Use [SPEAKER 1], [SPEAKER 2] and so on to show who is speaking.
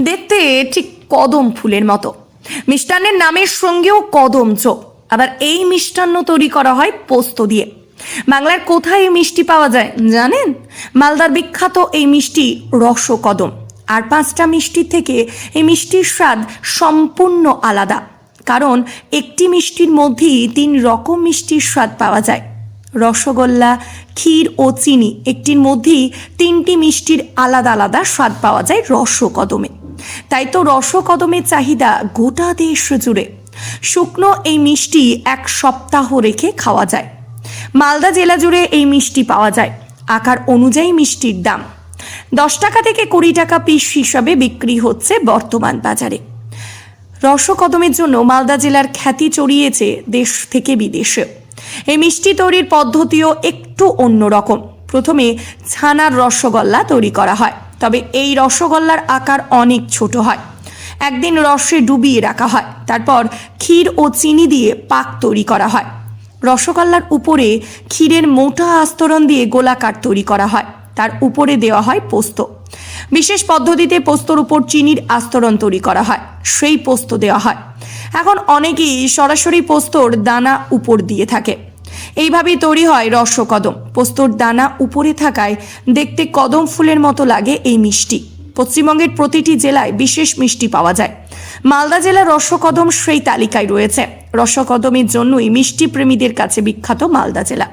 [SPEAKER 1] দেখতে ঠিক কদম ফুলের মতো। মিষ্টান্নের নামের সঙ্গেও কদম চোখ। আবার এই মিষ্টান্ন তৈরি করা হয় পোস্ত দিয়ে। বাংলার কোথায় এই মিষ্টি পাওয়া যায় জানেন? মালদার বিখ্যাত এই মিষ্টি রসকদম। আর পাঁচটা মিষ্টির থেকে এই মিষ্টির স্বাদ সম্পূর্ণ আলাদা। কারণ একটি মিষ্টির মধ্যেই তিন রকম মিষ্টির স্বাদ পাওয়া যায়। রসগোল্লা, ক্ষীর ও চিনি একটির মধ্যেই তিনটি মিষ্টির আলাদা আলাদা স্বাদ পাওয়া যায় রসকদমে। তাই তো রসকদমের চাহিদা গোটা দেশ জুড়ে। শুকনো এই মিষ্টি এক সপ্তাহ রেখে খাওয়া যায়। মালদা জেলা জুড়ে এই মিষ্টি পাওয়া যায়। আকার অনুযায়ী মিষ্টির দাম। দশ টাকা থেকে কুড়ি টাকা পিস হিসাবে বিক্রি হচ্ছে বর্তমান বাজারে। রসকদমের জন্য মালদা জেলার খ্যাতি চড়িয়েছে দেশ থেকে বিদেশে। এই মিষ্টি তৈরির পদ্ধতিও একটু অন্যরকম প্রথমে ছানার রসগোল্লা তৈরি করা হয়। তবে এই রসগোল্লার আকার অনেক ছোট হয়। একদিন রসে ডুবিয়ে রাখা হয়, তারপর ক্ষীর ও চিনি দিয়ে পাক তৈরি করা হয়। রসগোল্লার উপরে ক্ষীরের মোটা আস্তরণ দিয়ে গোলাকার তৈরি করা হয়, তার উপরে দেওয়া হয় পোস্ত। বিশেষ পদ্ধতিতে পোস্তর উপর চিনির আস্তরণ তৈরি করা হয়, সেই পোস্ত দেওয়া হয়। এখন অনেকেই সরাসরি পোস্তর দানা উপর দিয়ে থাকে। এইভাবেই তৈরি হয় রসকদম পোস্তর দানা উপরে থাকায় দেখতে কদম ফুলের মতো লাগে এই মিষ্টি। পশ্চিমবঙ্গের প্রতিটি জেলায় বিশেষ মিষ্টি পাওয়া যায়। মালদা জেলার রসকদম সেই তালিকায় রয়েছে। রসকদমের জন্যই মিষ্টি প্রেমীদের কাছে বিখ্যাত মালদা জেলা।